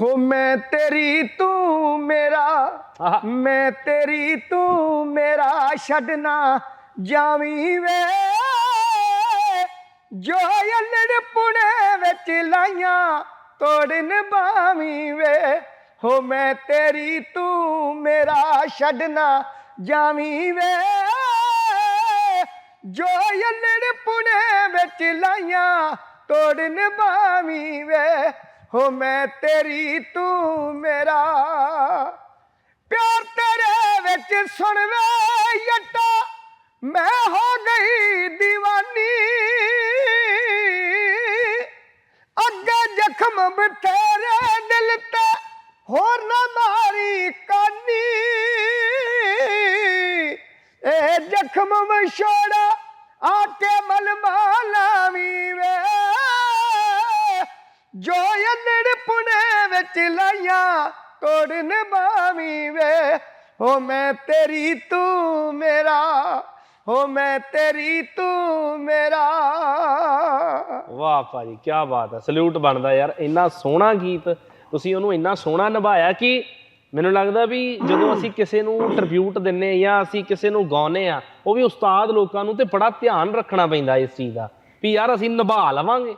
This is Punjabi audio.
ਹੋ ਮੈਂ ਤੇਰੀ ਤੂੰ ਮੇਰਾ। ਮੈਂ ਤੇਰੀ ਤੂੰ ਮੇਰਾ ਛੱਡਣਾ ਜਾਵੀਂ ਵੇ ਜੋ ਅਲੜ ਪੁਣੇ ਵਿੱਚ ਲਾਈਆਂ ਤੋੜਨ ਬਾਵੀਂ ਵੇ ਹੋ ਮੈਂ ਤੇਰੀ ਤੂੰ ਮੇਰਾ ਛੱਡਣਾ ਜਾਵੀਂ ਵੇ ਜੋ ਅਲੜ ਪੁਣੇ ਵਿੱਚ ਲਾਈਆਂ ਤੋੜਨ ਬਾਵੀਂ ਵੇ ਹੋ ਮੈਂ ਤੇਰੀ, ਤੂੰ ਮੇਰਾ। ਪਿਆਰ ਤੇਰੇ ਵਿੱਚ ਸੁਣ ਵੇ ਯੱਟਾ। ਮੈਂ ਹੋ ਗਈ دیਵਾਨੀ ਅੱਗੇ ਜ਼ਖਮ ਬਥੇਰੇ ਦਿਲ ਤੇ, ਹੋਰ ਨਾ ਮਾਰੀ ਕਾਨੀ। ਇਹ ਜ਼ਖਮ ਵਿਛੋੜਾ ਆ ਕੇ ਮਲਮਾ ਲਾਵੀਂ ਵੇ। ਜੋ ਪੁਣੇ ਵਿੱਚ ਲਾਈਆਂ ਤੋੜਨ ਬਾਵੀਂ ਵੇ। ਹੋ ਮੈਂ ਤੇਰੀ, ਤੂੰ ਮੇਰਾ। ਹੋ ਮੈਂ ਤੇਰੀ, ਤੂੰ ਮੇਰਾ। ਵਾਹ ਭਾਜੀ ਕੀ ਬਾਤ ਹੈ। ਸਲੂਟ ਬਣਦਾ ਯਾਰ, ਇੰਨਾ ਸੋਹਣਾ ਗੀਤ, ਤੁਸੀਂ ਉਹਨੂੰ ਇੰਨਾ ਸੋਹਣਾ ਨਿਭਾਇਆ ਕਿ ਮੈਨੂੰ ਲੱਗਦਾ ਵੀ ਜਦੋਂ ਅਸੀਂ ਕਿਸੇ ਨੂੰ ਟ੍ਰਿਬਿਊਟ ਦਿੰਨੇ ਜਾਂ ਅਸੀਂ ਕਿਸੇ ਨੂੰ ਗਾਉਨੇ ਆ, ਉਹ ਵੀ ਉਸਤਾਦ ਲੋਕਾਂ ਨੂੰ ਤੇ ਬੜਾ ਧਿਆਨ ਰੱਖਣਾ ਪੈਂਦਾ ਇਸ ਚੀਜ਼ ਦਾ, ਵੀ ਯਾਰ ਅਸੀਂ ਨਿਭਾ ਲਵਾਂਗੇ।